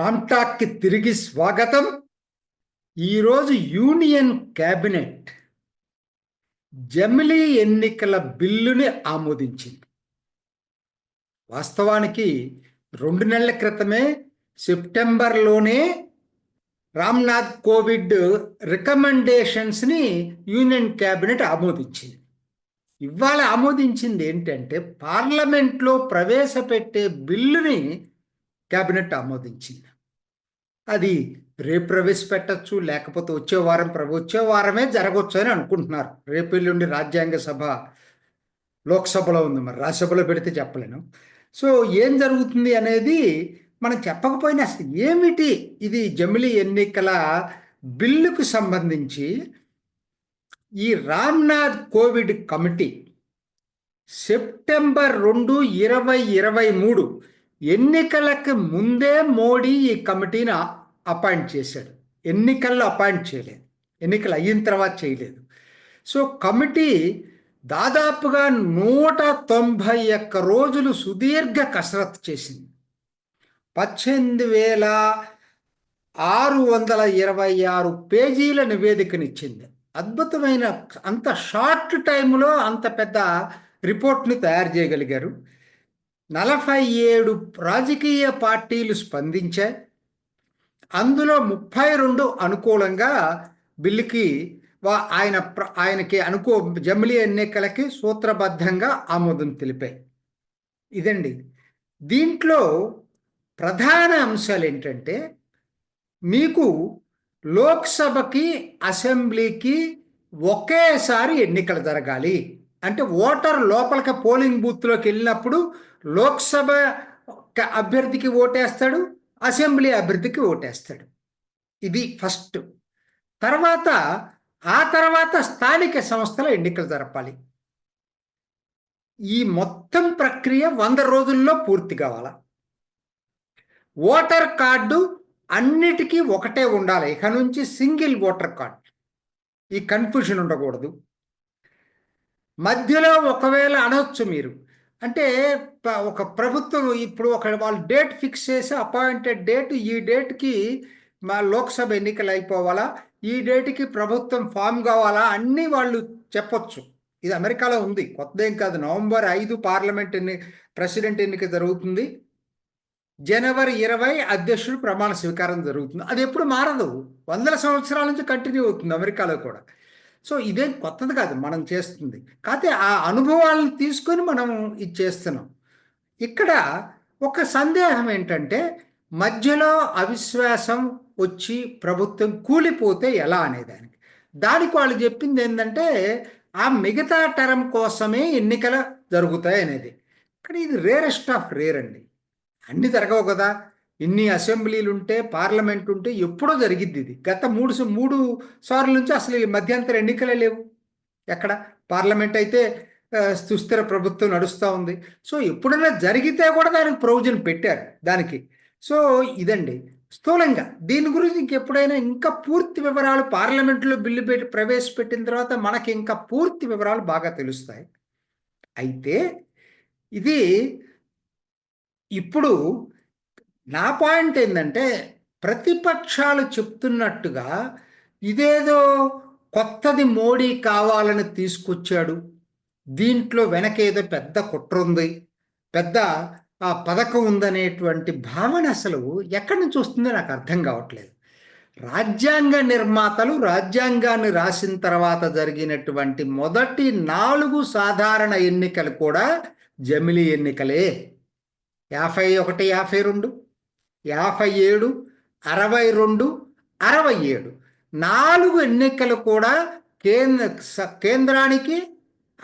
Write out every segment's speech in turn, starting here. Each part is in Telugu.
రామ్టాక్కి తిరిగి స్వాగతం. ఈరోజు యూనియన్ క్యాబినెట్ జమిలీ ఎన్నికల బిల్లుని ఆమోదించింది. వాస్తవానికి రెండు నెలల క్రితమే సెప్టెంబర్లోనే రామ్నాథ్ కోవిడ్ రికమెండేషన్స్ని యూనియన్ క్యాబినెట్ ఆమోదించింది. ఇవాళ ఆమోదించింది ఏంటంటే పార్లమెంట్లో ప్రవేశపెట్టే బిల్లుని క్యాబినెట్ ఆమోదించింది. అది రేపు ప్రవేశపెట్టచ్చు లేకపోతే వచ్చే వారం వచ్చే వారమే జరగవచ్చు అని అనుకుంటున్నారు. రేపు ఎల్లుండి రాజ్యాంగ సభ లోక్సభలో ఉంది మరి రాజ్యసభలో పెడితే చెప్పలేను. సో ఏం జరుగుతుంది అనేది మనం చెప్పకపోయినా అసలు ఏమిటి ఇది జమిలీ ఎన్నికల బిల్లుకు సంబంధించి ఈ రామ్నాథ్ కోవిడ్ కమిటీ సెప్టెంబర్ రెండు ఇరవై ఇరవై మూడు ఎన్నికలకు ముందే మోడీ ఈ కమిటీని అపాయింట్ చేశాడు. ఎన్నికల్లో అపాయింట్ చేయలేదు. ఎన్నికలు అయిన తర్వాత చేయలేదు. సో కమిటీ దాదాపుగా నూట తొంభై ఒక్క రోజులు సుదీర్ఘ కసరత్తు చేసింది. పద్దెనిమిది వేల ఆరు వందల ఇరవై ఆరు పేజీల నివేదికనిచ్చింది. అద్భుతమైన అంత షార్ట్ టైంలో అంత పెద్ద రిపోర్ట్ని తయారు చేయగలిగారు. నలభై ఏడు రాజకీయ పార్టీలు స్పందించాయి అందులో ముప్పై రెండు అనుకూలంగా బిల్లుకి ఆయన ఆయనకి అనుకో జమిలీ ఎన్నికలకి సూత్రబద్ధంగా ఆమోదం తెలిపాయి. ఇదండి. దీంట్లో ప్రధాన అంశాలు ఏంటంటే మీకు లోక్సభకి అసెంబ్లీకి ఒకేసారి ఎన్నికలు జరగాలి. అంటే ఓటర్ లోపలికి పోలింగ్ బూత్లోకి వెళ్ళినప్పుడు లోక్సభ అభ్యర్థికి ఓటేస్తాడు అసెంబ్లీ అభ్యర్థికి ఓటేస్తాడు. ఇది ఫస్ట్. తర్వాత ఆ తర్వాత స్థానిక సంస్థల ఎన్నికలు జరపాలి. ఈ మొత్తం ప్రక్రియ వంద రోజుల్లో పూర్తి కావాల. ఓటర్ కార్డు అన్నిటికీ ఒకటే ఉండాలి. ఇక నుంచి సింగిల్ ఓటర్ కార్డ్. ఈ కన్ఫ్యూషన్ ఉండకూడదు. మధ్యలో ఒకవేళ అనొచ్చు మీరు. అంటే ఒక ప్రభుత్వం ఇప్పుడు ఒక వాళ్ళు డేట్ ఫిక్స్ చేసి అపాయింటెడ్ డేట్ ఈ డేట్కి మా లోక్సభ ఎన్నికలు అయిపోవాలా? ఈ డేట్కి ప్రభుత్వం ఫామ్ కావాలా? అన్నీ వాళ్ళు చెప్పొచ్చు. ఇది అమెరికాలో ఉంది. కొత్తదేం కాదు. నవంబర్ ఐదు పార్లమెంట్ ఎన్ని ప్రెసిడెంట్ ఎన్నిక జరుగుతుంది. జనవరి ఇరవై అధ్యక్షుడు ప్రమాణ స్వీకారం జరుగుతుంది. అది ఎప్పుడు మారదు. వందల సంవత్సరాల నుంచి కంటిన్యూ అవుతుంది అమెరికాలో కూడా. సో ఇదేం కొత్తది కాదు మనం చేస్తుంది. కాకపోతే ఆ అనుభవాలను తీసుకొని మనం ఇది చేస్తున్నాం. ఇక్కడ ఒక సందేహం ఏంటంటే మధ్యలో అవిశ్వాసం వచ్చి ప్రభుత్వం కూలిపోతే ఎలా అనేదానికి. దానికి వాళ్ళు చెప్పింది ఏంటంటే ఆ మిగతా టర్మ్ కోసమే ఎన్నికలు జరుగుతాయి అనేది. ఇక్కడ ఇది రేరెస్ట్ ఆఫ్ రేర్ అండి. అన్నీ జరగవు కదా. ఇన్ని అసెంబ్లీలు ఉంటే పార్లమెంట్ ఉంటే ఎప్పుడో జరిగిద్ది ఇది. గత మూడు మూడు సార్ల నుంచి అసలు మధ్యంతర ఎన్నికలే లేవు. ఎక్కడ? పార్లమెంట్ అయితే సుస్థిర ప్రభుత్వం నడుస్తూ ఉంది. సో ఎప్పుడైనా జరిగితే కూడా దానికి ప్రొవిజన్ పెట్టారు దానికి. సో ఇదండి. స్థూలంగా దీని గురించి ఇంకెప్పుడైనా ఇంకా పూర్తి వివరాలు పార్లమెంట్లో బిల్లు పెట్టి ప్రవేశపెట్టిన తర్వాత మనకి ఇంకా పూర్తి వివరాలు బాగా తెలుస్తాయి. అయితే ఇది ఇప్పుడు నా పాయింట్ ఏంటంటే ప్రతిపక్షాలు చెప్తున్నట్టుగా ఇదేదో కొత్తది మోడీ కావాలని తీసుకొచ్చాడు. దీంట్లో వెనకేదో పెద్ద కుట్ర ఉంది. పెద్ద ఆ పథకం ఉందనేటువంటి భావన అసలు ఎక్కడి నుంచి వస్తుందో నాకు అర్థం కావట్లేదు. రాజ్యాంగ నిర్మాతలు రాజ్యాంగాన్ని రాసిన తర్వాత జరిగినటువంటి మొదటి నాలుగు సాధారణ ఎన్నికలు కూడా జమిలీ ఎన్నికలే. యాభై ఒకటి యాభై రెండు. యాభై ఏడు అరవై రెండు అరవై ఏడు. నాలుగు ఎన్నికలు కూడా కేంద్ర కేంద్రానికి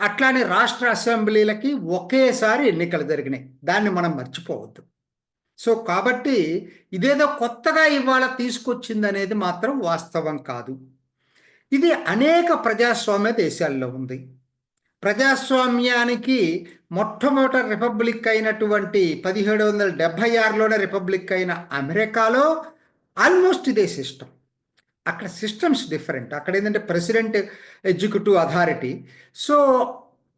అట్లానే రాష్ట్ర అసెంబ్లీలకి ఒకేసారి ఎన్నికలు జరిగినాయి. దాన్ని మనం మర్చిపోవద్దు. సో కాబట్టి ఇదేదో కొత్తగా ఇవాళ తీసుకొచ్చిందనేది మాత్రం వాస్తవం కాదు. ఇది అనేక ప్రజాస్వామ్య దేశాల్లో ఉంది. ప్రజాస్వామ్యానికి మొట్టమొదటి రిపబ్లిక్ అయినటువంటి పదిహేడు వందల డెబ్భై ఆరులోనే రిపబ్లిక్ అయిన అమెరికాలో ఆల్మోస్ట్ ఇదే సిస్టమ్. అక్కడ సిస్టమ్స్ డిఫరెంట్. అక్కడ ఏంటంటే ప్రెసిడెంట్ ఎగ్జిక్యూటివ్ అథారిటీ. సో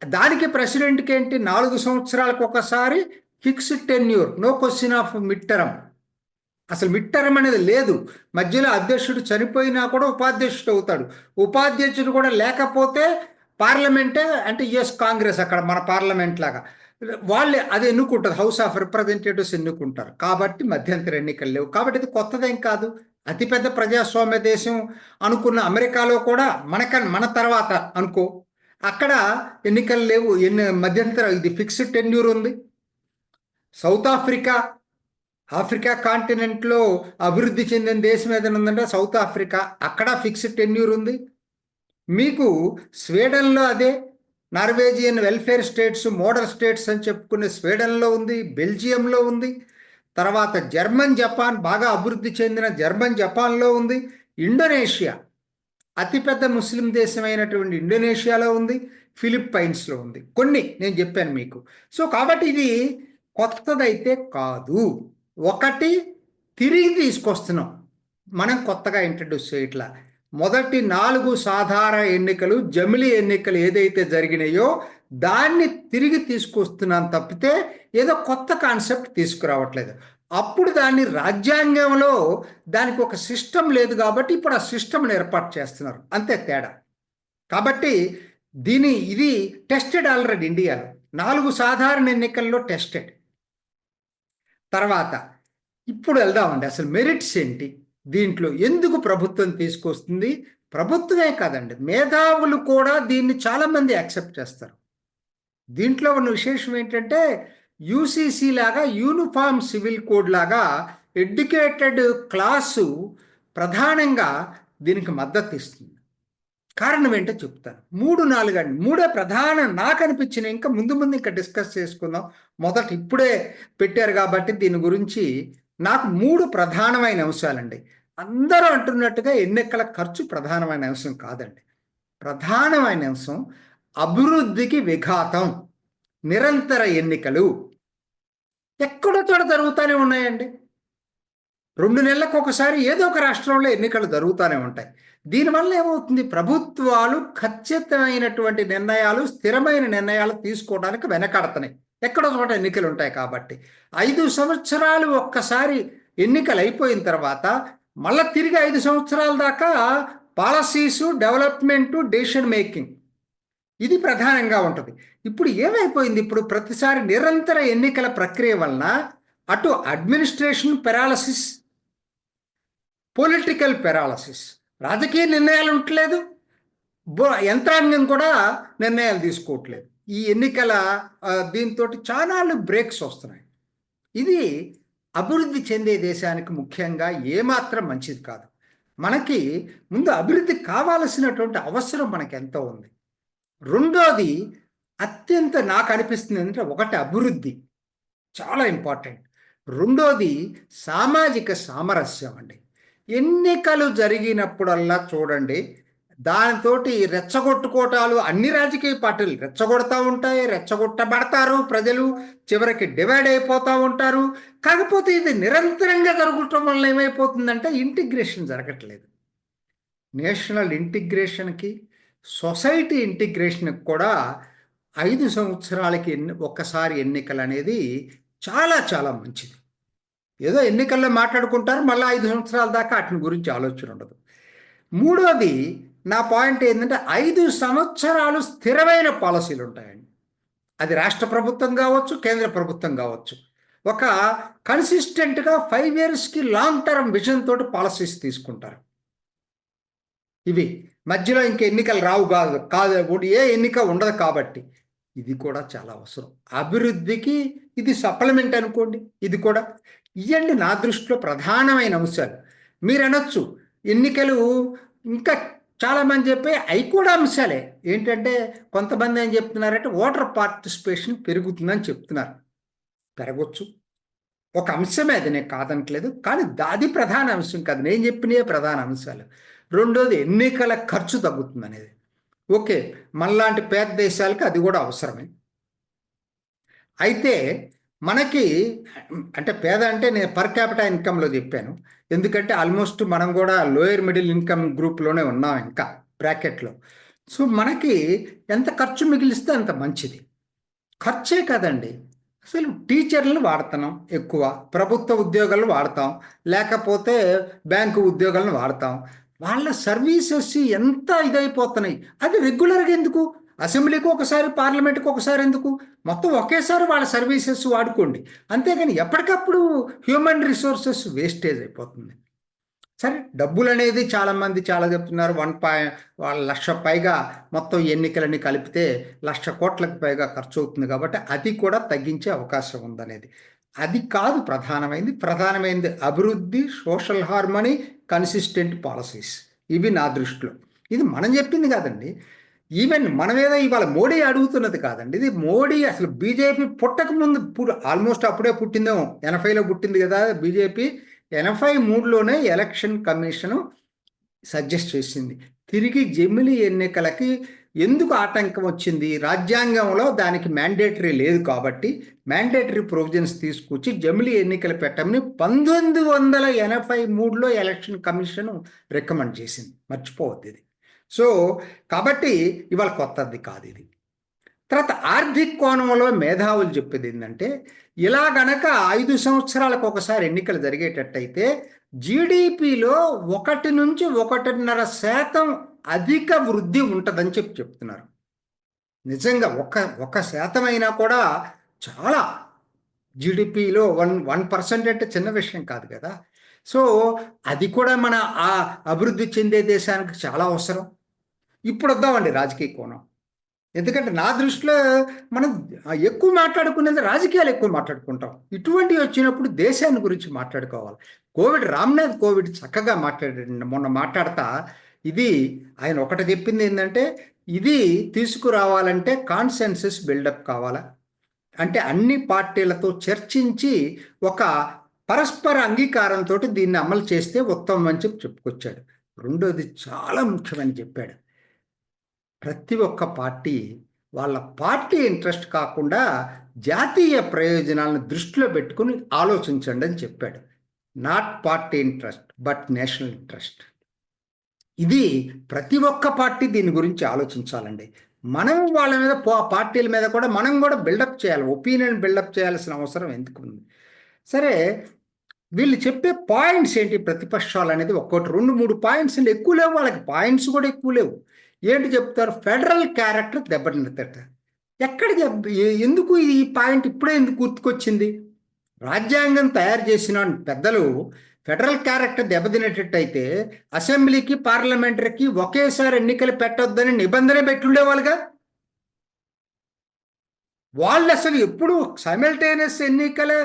దానికి ప్రెసిడెంట్కి ఏంటి? నాలుగు సంవత్సరాలకు ఒకసారి fixed tenure no question of mid term అసలు మిడ్ టర్మ్ అనేది లేదు. మధ్యలో అధ్యక్షుడు చనిపోయినా కూడా ఉపాధ్యక్షుడు అవుతాడు. ఉపాధ్యక్షుడు కూడా లేకపోతే పార్లమెంటే అంటే యుఎస్ కాంగ్రెస్ అక్కడ మన పార్లమెంట్ లాగా. వాళ్ళే అది ఎన్నుకుంటారు హౌస్ ఆఫ్ రిప్రజెంటేటివ్స్ ఎన్నుకుంటారు. కాబట్టి మధ్యంతర ఎన్నికలు లేవు. కాబట్టి ఇది కొత్తదేం కాదు. అతిపెద్ద ప్రజాస్వామ్య దేశం అనుకున్న అమెరికాలో కూడా మనక మన తర్వాత అనుకో. అక్కడ ఎన్నికలు లేవు. ఎన్ని మధ్యంతర ఇది ఫిక్స్డ్ టెన్యూర్ ఉంది. సౌత్ ఆఫ్రికా ఆఫ్రికా కాంటినెంట్లో అభివృద్ధి చెందిన దేశం ఏదైనా ఉందంటే సౌత్ ఆఫ్రికా. అక్కడ ఫిక్స్డ్ టెన్యూర్ ఉంది. మీకు స్వీడన్లో అదే Norwegian welfare states model states అని చెప్పుకునే స్వీడన్లో ఉంది బెల్జియంలో ఉంది తర్వాత జర్మన్ జపాన్ బాగా అభివృద్ధి చెందిన జర్మన్ జపాన్లో ఉంది ఇండోనేషియా అతిపెద్ద ముస్లిం దేశమైనటువంటి ఇండోనేషియాలో ఉంది ఫిలిప్పైన్స్లో ఉంది. కొన్ని నేను చెప్పాను మీకు. సో కాబట్టి ఇది కొత్తదైతే కాదు. ఒకటి తిరిగి తీసుకొస్తున్నాం. మనం కొత్తగా ఇంట్రడ్యూస్ చేయట్లా. మొదటి నాలుగు సాధారణ ఎన్నికలు జమిలి ఎన్నికలు ఏదైతే జరిగినాయో దాన్ని తిరిగి తీసుకొస్తున్నాను తప్పితే ఏదో కొత్త కాన్సెప్ట్ తీసుకురావట్లేదు. అప్పుడు దాన్ని రాజ్యాంగంలో దానికి ఒక సిస్టమ్ లేదు కాబట్టి ఇప్పుడు ఆ సిస్టమ్ని ఏర్పాటు చేస్తున్నారు. అంతే తేడా. కాబట్టి దీని ఇది టెస్టెడ్ ఆల్రెడీ ఇండియాలో. నాలుగు సాధారణ ఎన్నికల్లో టెస్టెడ్. తర్వాత ఇప్పుడు వెళ్దామండి. అసలు మెరిట్స్ ఏంటి? దీంట్లో ఎందుకు ప్రభుత్వం తీసుకొస్తుంది? ప్రభుత్వమే కాదండి. మేధావులు కూడా దీన్ని చాలామంది యాక్సెప్ట్ చేస్తారు. దీంట్లో ఉన్న విశేషం ఏంటంటే యూసీసీ లాగా యూనిఫామ్ సివిల్ కోడ్ లాగా ఎడ్యుకేటెడ్ క్లాసు ప్రధానంగా దీనికి మద్దతు ఇస్తుంది. కారణం ఏంటో చెప్తాను. మూడు నాలుగు అండి. మూడే ప్రధాన నాకు అనిపించిన ఇంకా ముందు ముందు ఇంకా డిస్కస్ చేసుకుందాం. మొదట ఇప్పుడే పెట్టారు కాబట్టి దీని గురించి నాకు మూడు ప్రధానమైన అంశాలండి. అందరూ అంటున్నట్టుగా ఎన్నికల ఖర్చు ప్రధానమైన అంశం కాదండి. ప్రధానమైన అంశం అభివృద్ధికి విఘాతం నిరంతర ఎన్నికలు. ఎక్కడో చోట జరుగుతూనే ఉన్నాయండి. రెండు నెలలకు ఒకసారి ఏదో ఒక రాష్ట్రంలో ఎన్నికలు జరుగుతూనే ఉంటాయి. దీనివల్ల ఏమవుతుంది? ప్రభుత్వాలు ఖచ్చితమైనటువంటి నిర్ణయాలు స్థిరమైన నిర్ణయాలు తీసుకోవడానికి వెనకాడుతున్నాయి. ఎక్కడో చోట ఎన్నికలు ఉంటాయి కాబట్టి. ఐదు సంవత్సరాలు ఒక్కసారి ఎన్నికలు అయిపోయిన తర్వాత మళ్ళీ తిరిగి ఐదు సంవత్సరాల దాకా పాలసీసు డెవలప్మెంటు డెసిషన్ మేకింగ్. ఇది ప్రధానంగా ఉంటుంది. ఇప్పుడు ఏమైపోయింది? ఇప్పుడు ప్రతిసారి నిరంతర ఎన్నికల ప్రక్రియ వలన అటు అడ్మినిస్ట్రేషన్ పెరాలసిస్ పొలిటికల్ పెరాలసిస్ రాజకీయ నిర్ణయాలు ఉండట్లేదు. యంత్రాంగం కూడా నిర్ణయాలు తీసుకోవట్లేదు. ఈ ఎన్నికల దీంతో చాలా బ్రేక్స్ వస్తున్నాయి. ఇది అభివృద్ధి చెందే దేశానికి ముఖ్యంగా ఏమాత్రం మంచిది కాదు. మనకి ముందు అభివృద్ధి కావాల్సినటువంటి అవసరం మనకు ఎంతో ఉంది. రెండోది అత్యంత నాకు అనిపిస్తుంది అంటే ఒకటి అభివృద్ధి. చాలా ఇంపార్టెంట్. రెండోది సామాజిక సామరస్యం అండి. ఎన్నికలు జరిగినప్పుడల్లా చూడండి దానితో రెచ్చగొట్టుకోటాలు అన్ని రాజకీయ పార్టీలు రెచ్చగొడతా ఉంటాయి రెచ్చగొట్టబడతారు ప్రజలు చివరికి డివైడ్ అయిపోతూ ఉంటారు. కాకపోతే ఇది నిరంతరంగా జరుగుటం వల్ల ఏమైపోతుందంటే ఇంటిగ్రేషన్ జరగట్లేదు. నేషనల్ ఇంటిగ్రేషన్కి సొసైటీ ఇంటిగ్రేషన్కి కూడా ఐదు సంవత్సరాలకి ఎన్ని ఒక్కసారి ఎన్నికలు అనేది చాలా చాలా మంచిది. ఏదో ఎన్నికల్లో మాట్లాడుకుంటారు మళ్ళీ ఐదు సంవత్సరాల దాకా వాటిని గురించి ఆలోచన ఉండదు. మూడోది నా పాయింట్ ఏంటంటే ఐదు సంవత్సరాలు స్థిరమైన పాలసీలు ఉంటాయండి. అది రాష్ట్ర ప్రభుత్వం కావచ్చు కేంద్ర ప్రభుత్వం కావచ్చు. ఒక కన్సిస్టెంట్గా ఫైవ్ ఇయర్స్కి లాంగ్ టర్మ్ విజన్ తోటి పాలసీస్ తీసుకుంటారు. ఇవి మధ్యలో ఇంక ఎన్నికలు రావు కాదు కాదు ఏ ఎన్నిక ఉండదు కాబట్టి ఇది కూడా చాలా అవసరం. అభివృద్ధికి ఇది సప్లిమెంట్ అనుకోండి ఇది కూడా. ఇవ్వండి నా దృష్టిలో ప్రధానమైన అంశాలు. మీరు అనొచ్చు ఎన్నికలు ఇంకా చాలామంది చెప్పే అవి కూడా అంశాలే. ఏంటంటే కొంతమంది ఏం చెప్తున్నారంటే ఓటర్ పార్టిసిపేషన్ పెరుగుతుందని చెప్తున్నారు. పెరగచ్చు. ఒక అంశమే అది నేను కాదనట్లేదు. కానీ అది ప్రధాన అంశం కాదు. నేను చెప్పినవే ప్రధాన అంశాలు. రెండోది ఎన్నికల ఖర్చు తగ్గుతుంది అనేది ఓకే మనలాంటి పేద దేశాలకు అది కూడా అవసరమే. అయితే మనకి అంటే పేద అంటే నేను పర్ క్యాపిటల్ ఇన్కంలో చెప్పాను. ఎందుకంటే ఆల్మోస్ట్ మనం కూడా లోయర్ మిడిల్ ఇన్కమ్ గ్రూప్లోనే ఉన్నాం ఇంకా బ్రాకెట్లో సో మనకి ఎంత ఖర్చు మిగిలిస్తే అంత మంచిది. ఖర్చే కదండి. అసలు టీచర్లను వాడుతున్నాం ఎక్కువ ప్రభుత్వ ఉద్యోగాలను వాడతాం లేకపోతే బ్యాంకు ఉద్యోగాలను వాడతాం. వాళ్ళ సర్వీసెస్ ఎంత ఇదైపోతున్నాయి. అది రెగ్యులర్గా ఎందుకు? అసెంబ్లీకి ఒకసారి పార్లమెంట్కి ఒకసారి ఎందుకు? మొత్తం ఒకేసారి వాళ్ళ సర్వీసెస్ వాడుకోండి. అంతేగాని ఎప్పటికప్పుడు హ్యూమన్ రిసోర్సెస్ వేస్టేజ్ అయిపోతుంది. సరే డబ్బులు అనేది చాలామంది చాలా చెప్తున్నారు. వన్ పాయి వాళ్ళ లక్ష పైగా మొత్తం ఎన్నికలని కలిపితే లక్ష కోట్లకు పైగా ఖర్చు అవుతుంది కాబట్టి అది కూడా తగ్గించే అవకాశం ఉందనేది. అది కాదు ప్రధానమైంది. ప్రధానమైనది అభివృద్ధి సోషల్ హార్మనీ కన్సిస్టెంట్ పాలసీస్. ఇవి నా దృష్టిలో. ఇది మనం చెప్పింది కాదండి. ఈవెన్ మనం ఏదో ఇవాళ మోడీ అడుగుతున్నది కాదండి. ఇది మోడీ అసలు బీజేపీ పుట్టక ముందు ఆల్మోస్ట్ అప్పుడే పుట్టిందేమో ఎనభైలో పుట్టింది కదా బీజేపీ ఎనభై మూడులోనే ఎలక్షన్ కమిషను సజెస్ట్ చేసింది. తిరిగి జమిలి ఎన్నికలకి ఎందుకు ఆటంకం వచ్చింది? రాజ్యాంగంలో దానికి మ్యాండేటరీ లేదు కాబట్టి మ్యాండేటరీ ప్రొవిజన్స్ తీసుకొచ్చి జమిలి ఎన్నికలు పెట్టమని పంతొమ్మిది వందల ఎనభై మూడులో ఎలక్షన్ కమిషన్ రికమెండ్ చేసింది. మర్చిపోవద్దు ఇది. సో కాబట్టి ఇవాళ కొత్తది కాదు ఇది. తర్వాత ఆర్థిక కోణంలో మేధావులు చెప్పేది ఏంటంటే ఇలా గనక ఐదు సంవత్సరాలకు ఒకసారి ఎన్నికలు జరిగేటట్టయితే జీడిపిలో ఒకటి నుంచి ఒకటిన్నర శాతం అధిక వృద్ధి ఉంటుందని చెప్పి చెప్తున్నారు. నిజంగా ఒక ఒక శాతం అయినా కూడా చాలా జీడిపిలో వన్ వన్ పర్సెంట్ అంటే చిన్న విషయం కాదు కదా. సో అది కూడా మన ఆ అభివృద్ధి చెందే దేశానికి చాలా అవసరం. ఇప్పుడు వద్దామండి రాజకీయ కోణం. ఎందుకంటే నా దృష్టిలో మనం ఎక్కువ మాట్లాడుకునేది రాజకీయాలు ఎక్కువ మాట్లాడుకుంటాం. ఇటువంటివి వచ్చినప్పుడు దేశాన్ని గురించి మాట్లాడుకోవాలి. కోవిడ్ రామ్నాథ్ కోవిడ్ చక్కగా మాట్లాడాడు మొన్న మాట్లాడతా ఇది ఆయన ఒకటి చెప్పింది ఏంటంటే ఇది తీసుకురావాలంటే కాన్సెన్సస్ బిల్డప్ కావాలా? అంటే అన్ని పార్టీలతో చర్చించి ఒక పరస్పర అంగీకారంతో దీన్ని అమలు చేస్తే ఉత్తమం అని చెప్పి చెప్పుకొచ్చాడు. రెండోది చాలా ముఖ్యమని చెప్పాడు. ప్రతి ఒక్క పార్టీ వాళ్ళ పార్టీ ఇంట్రెస్ట్ కాకుండా జాతీయ ప్రయోజనాలను దృష్టిలో పెట్టుకుని ఆలోచించండి అని చెప్పాడు. Not party interest but national interest ఇది ప్రతి ఒక్క పార్టీ దీని గురించి ఆలోచించాలండి. మనం వాళ్ళ మీద పార్టీల మీద కూడా మనం కూడా బిల్డప్ చేయాలి. ఒపీనియన్ బిల్డప్ చేయాల్సిన అవసరం ఎందుకు ఉంది? సరే వీళ్ళు చెప్పే పాయింట్స్ ఏంటి? ప్రతిపక్షాలు అనేది ఒక్కోటి రెండు మూడు పాయింట్స్ ఎక్కువ లేవు వాళ్ళకి. పాయింట్స్ కూడా ఎక్కువ లేవు. ఏంటి చెప్తారు? ఫెడరల్ క్యారెక్టర్ దెబ్బతిందట ఎక్కడ ఎందుకు ఈ పాయింట్ ఇప్పుడే ఎందుకు గుర్తుకొచ్చింది? రాజ్యాంగం తయారు చేసిన పెద్దలు ఫెడరల్ క్యారెక్టర్ దెబ్బతినేటట్టయితే అసెంబ్లీకి పార్లమెంటరీకి ఒకేసారి ఎన్నికలు పెట్టొద్దని నిబంధన పెట్టుండేవాళ్ళుగా? వాళ్ళు అసలు ఎప్పుడు సైమల్టేనియస్ ఎన్నికలు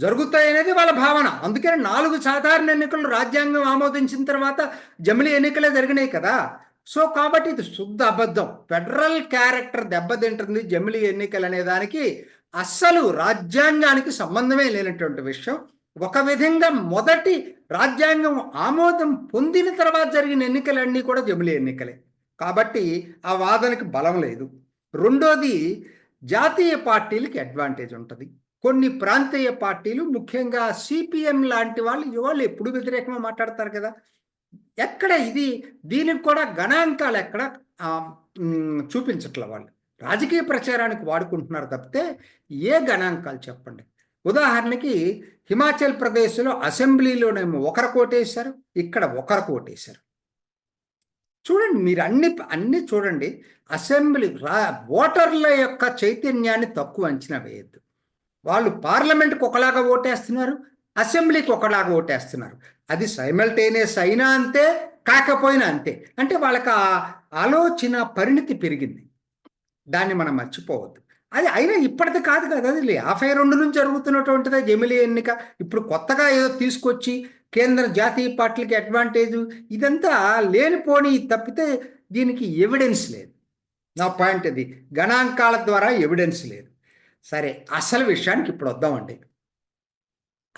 జరుగుతాయనేది వాళ్ళ భావన. అందుకని నాలుగు సాధారణ ఎన్నికలు రాజ్యాంగం ఆమోదించిన తర్వాత జమిలీ ఎన్నికలే జరిగినాయి కదా. సో కాబట్టి ఇది శుద్ధ అబద్ధం. ఫెడరల్ క్యారెక్టర్ దెబ్బతింటుంది జమిలి ఎన్నికలు అనే దానికి అస్సలు రాజ్యాంగానికి సంబంధమే లేనటువంటి విషయం. ఒక విధంగా మొదటి రాజ్యాంగం ఆమోదం పొందిన తర్వాత జరిగిన ఎన్నికలన్నీ కూడా జమిలి ఎన్నికలే. కాబట్టి ఆ వాదనకి బలం లేదు. రెండోది జాతీయ పార్టీలకి అడ్వాంటేజ్ ఉంటుంది. కొన్ని ప్రాంతీయ పార్టీలు ముఖ్యంగా సిపిఎం లాంటి వాళ్ళు ఇవాళ ఎప్పుడు వ్యతిరేకంగా మాట్లాడతారు కదా. ఎక్కడ ఇది దీనికి కూడా గణాంకాలు ఎక్కడ చూపించట్ల వాళ్ళు. రాజకీయ ప్రచారానికి వాడుకుంటున్నారు తప్పితే ఏ గణాంకాలు చెప్పండి? ఉదాహరణకి హిమాచల్ ప్రదేశ్లో అసెంబ్లీలోనేమో ఒకరు కోటేశారు ఇక్కడ ఒకరు కోటేశారు. చూడండి మీరు అన్ని అన్ని చూడండి అసెంబ్లీ రా ఓటర్ల యొక్క చైతన్యాన్ని తక్కువ అంచనా వేయద్దు. వాళ్ళు పార్లమెంట్కి ఒకలాగా ఓటేస్తున్నారు అసెంబ్లీకి ఒకలాగా ఓటేస్తున్నారు. అది సైమల్టేనియస్ అయినా అంతే కాకపోయినా అంతే. అంటే వాళ్ళకి ఆ ఆలోచన పరిణితి పెరిగింది. దాన్ని మనం మర్చిపోవద్దు. అది అయినా ఇప్పటిది కాదు కదా. అది యాభై రెండు నుంచి జరుగుతున్నటువంటిదే జమిలీ ఎన్నిక. ఇప్పుడు కొత్తగా ఏదో తీసుకొచ్చి కేంద్ర జాతీయ పార్టీలకి అడ్వాంటేజ్ ఇదంతా లేనిపోని తప్పితే దీనికి ఎవిడెన్స్ లేదు. నా పాయింట్ అది. గణాంకాల ద్వారా ఎవిడెన్స్ లేదు. సరే అసలు విషయానికి ఇప్పుడు వద్దామండి.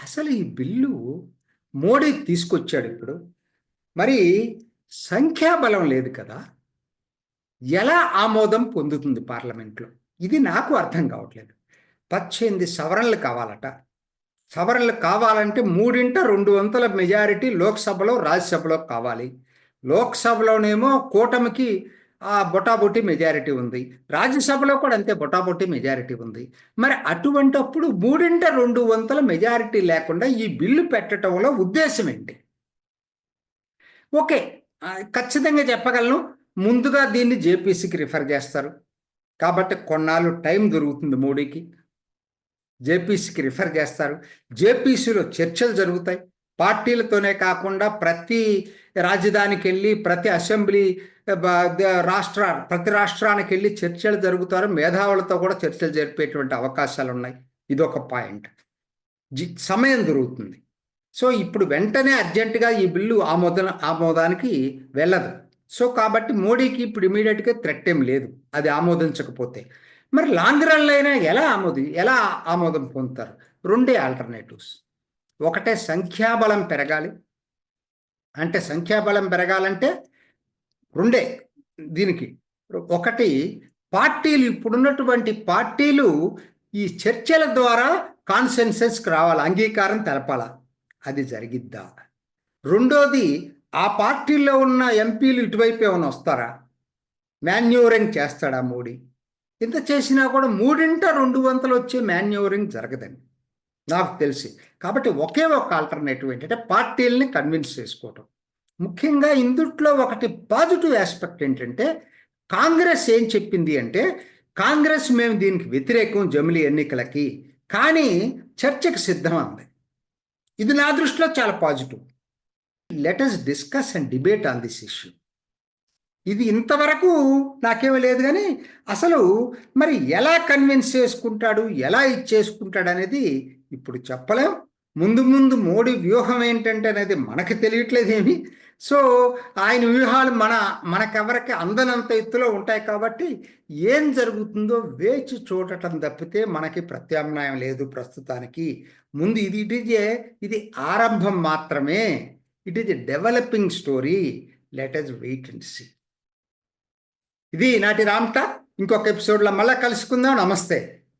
అసలు ఈ బిల్లు మోడీ తీసుకొచ్చాడు ఇప్పుడు. మరి సంఖ్యాబలం లేదు కదా. ఎలా ఆమోదం పొందుతుంది పార్లమెంట్లో? ఇది నాకు అర్థం కావట్లేదు. పద్దెనిమిది సవరణలు కావాలట. సవరణలు కావాలంటే మూడింట రెండు వంతుల మెజారిటీ లోక్సభలో రాజ్యసభలో కావాలి. లోక్సభలోనేమో కూటమికి ఆ బొటాబొటి మెజారిటీ ఉంది. రాజ్యసభలో కూడా అంతే బొటాబొటి మెజారిటీ ఉంది. మరి అటువంటప్పుడు మూడింట రెండు వంతుల మెజారిటీ లేకుండా ఈ బిల్లు పెట్టడంలో ఉద్దేశం ఏంటి? ఓకే ఖచ్చితంగా చెప్పగలను. ముందుగా దీన్ని జేపీసీకి రిఫర్ చేస్తారు. కాబట్టి కొన్నాళ్ళు టైం దొరుకుతుంది మోడీకి. జేపీసీకి రిఫర్ చేస్తారు. జేపీసీలో చర్చలు జరుగుతాయి. పార్టీలతోనే కాకుండా ప్రతి రాజధానికి వెళ్ళి ప్రతి అసెంబ్లీ ద- రాష్ట్ర ప్రతి రాష్ట్రానికి వెళ్ళి చర్చలు జరుగుతారు. మేధావులతో కూడా చర్చలు జరిపేటువంటి అవకాశాలు ఉన్నాయి ఇది ఒక పాయింట్. జి సమయం దొరుకుతుంది. సో ఇప్పుడు వెంటనే అర్జెంటుగా ఈ బిల్లు ఆమోదన ఆమోదానికి వెళ్ళదు. సో కాబట్టి మోడీకి ఇప్పుడు ఇమీడియట్గా థ్రెట్ ఏం లేదు. అది ఆమోదించకపోతే. మరి లాంగ్ రన్లో అయినా ఎలా ఆమోది ఎలా ఆమోదం పొందుతారు? రెండే ఆల్టర్నేటివ్స్. ఒకటే సంఖ్యాబలం పెరగాలి. అంటే సంఖ్యాబలం పెరగాలంటే రెండే దీనికి. ఒకటి పార్టీలు ఇప్పుడున్నటువంటి పార్టీలు ఈ చర్చల ద్వారా కాన్సెన్సెస్కి రావాలి అంగీకారం తెలపాల? అది జరిగిద్దా? రెండోది ఆ పార్టీల్లో ఉన్న ఎంపీలు ఇటువైపు ఏమైనా వస్తారా? మాన్యూరింగ్ చేస్తాడా మోడీ? ఇంత చేసినా కూడా మూడింట రెండు వంతలు వచ్చే మాన్యూరింగ్ జరగదండి. నాకు తెలిసి. కాబట్టి ఒకే ఒక ఆల్టర్నేటివ్ ఏంటంటే పార్టీలని కన్విన్స్ చేసుకోవటం. ముఖ్యంగా ఇందుట్లో ఒకటి పాజిటివ్ ఆస్పెక్ట్ ఏంటంటే కాంగ్రెస్ ఏం చెప్పింది అంటే కాంగ్రెస్ మేము దీనికి వ్యతిరేకం జమిలి ఎన్నికలకి కానీ చర్చకు సిద్ధం అంది. ఇది నా దృష్టిలో చాలా positive let us discuss and debate on this issue ఇది ఇంతవరకు నాకేమీ లేదు కానీ అసలు మరి ఎలా కన్విన్స్ చేసుకుంటాడు ఎలా ఇచ్చేసుకుంటాడు అనేది ఇప్పుడు చెప్పలేం. ముందు ముందు మోడీ వ్యూహం ఏంటంటే అనేది మనకి తెలియట్లేదేమి సో ఆయన వ్యూహాలు మన మనకెవరికి అందనంత ఎత్తులో ఉంటాయి కాబట్టి ఏం జరుగుతుందో వేచి చూడటం తప్పితే మనకి ప్రత్యామ్నాయం లేదు ప్రస్తుతానికి. ముందు ఇది ఇట్ ఈజ్ ఏ ఇది ఆరంభం మాత్రమే. It is developing story. Let us wait and see. ఇది నాటి రామ్ట ఇంకొక ఎపిసోడ్లో మళ్ళీ కలుసుకుందాం. నమస్తే.